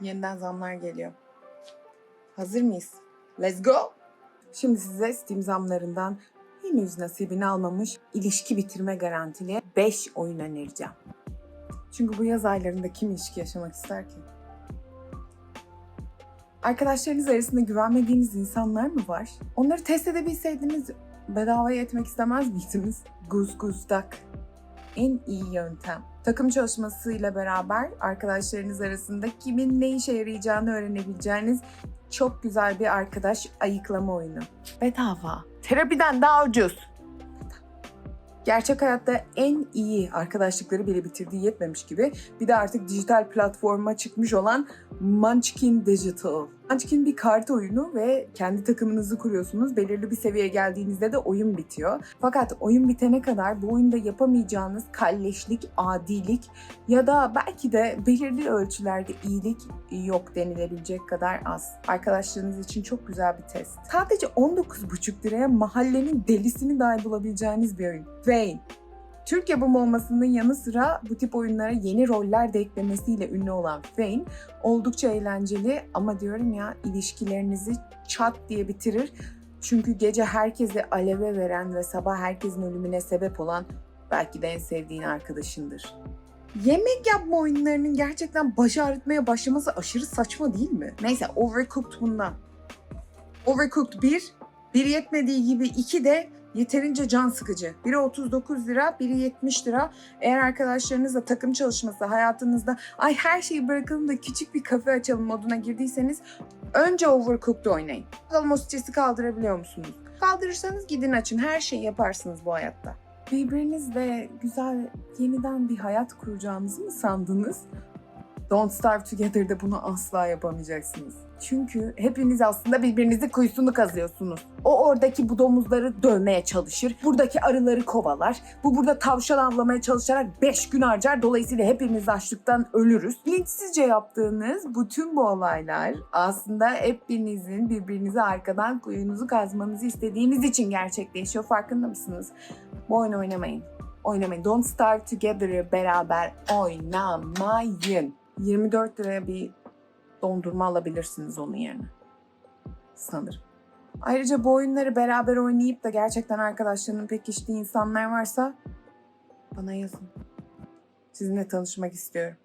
Yeniden zamlar geliyor. Hazır mıyız? Let's go! Şimdi size Steam zamlarından henüz nasibini almamış ilişki bitirme garantili 5 oyun önereceğim. Çünkü bu yaz aylarında kim ilişki yaşamak ister ki? Arkadaşlarınız arasında güvenmediğiniz insanlar mı var? Onları test edebilseydiniz bedavaya etmek istemez miydiniz? Guz guzdak. En iyi yöntem. Takım çalışmasıyla beraber arkadaşlarınız arasında kimin ne işe yarayacağını öğrenebileceğiniz çok güzel bir arkadaş ayıklama oyunu. Bedava. Terapiden daha ucuz. Gerçek hayatta en iyi arkadaşlıkları bile bitirdiği yetmemiş gibi bir de artık dijital platforma çıkmış olan Munchkin Digital. Munchkin bir kart oyunu ve kendi takımınızı kuruyorsunuz. Belirli bir seviyeye geldiğinizde de oyun bitiyor. Fakat oyun bitene kadar bu oyunda yapamayacağınız kalleşlik, adilik ya da belki de belirli ölçülerde iyilik yok denilebilecek kadar az. Arkadaşlarınız için çok güzel bir test. Sadece 19,5 liraya mahallenin delisini dahi bulabileceğiniz bir oyun. Vayne. Türk yapımı olmasının yanı sıra bu tip oyunlara yeni roller de eklemesiyle ünlü olan Fane oldukça eğlenceli ama diyorum ya ilişkilerinizi çat diye bitirir. Çünkü gece herkese aleve veren ve sabah herkesin ölümüne sebep olan belki de en sevdiğin arkadaşındır. Yemek yapma oyunlarının gerçekten baş ağrıtmaya başlaması aşırı saçma değil mi? Neyse Overcooked bundan. Overcooked 1, bir yetmediği gibi 2 de yeterince can sıkıcı. Biri 39 lira, biri 70 lira. Eğer arkadaşlarınızla takım çalışması, hayatınızda ay her şeyi bırakalım da küçük bir kafe açalım moduna girdiyseniz önce Overcooked oynayın. Bakalım o stresi kaldırabiliyor musunuz? Kaldırırsanız gidin açın. Her şeyi yaparsınız bu hayatta. Birbirinizle güzel yeniden bir hayat kuracağınızı mı sandınız? Don't Starve Together'da bunu asla yapamayacaksınız. Çünkü hepiniz aslında birbirinizin kuyusunu kazıyorsunuz. O oradaki bu domuzları dövmeye çalışır, buradaki arıları kovalar, bu burada tavşan avlamaya çalışarak 5 gün harcar. Dolayısıyla hepimiz açlıktan ölürüz. Bilinçsizce yaptığınız bütün bu olaylar aslında hepinizin birbirinize arkadan kuyunuzu kazmanızı istediğiniz için gerçekleşiyor. Farkında mısınız? Bu oyunu oynamayın. Oynamayın. Don't Starve Together'ı beraber oynamayın. 24 liraya bir dondurma alabilirsiniz onun yerine. Sanırım. Ayrıca bu oyunları beraber oynayıp da gerçekten arkadaşlarının pekiştiği insanlar varsa bana yazın. Sizinle tanışmak istiyorum.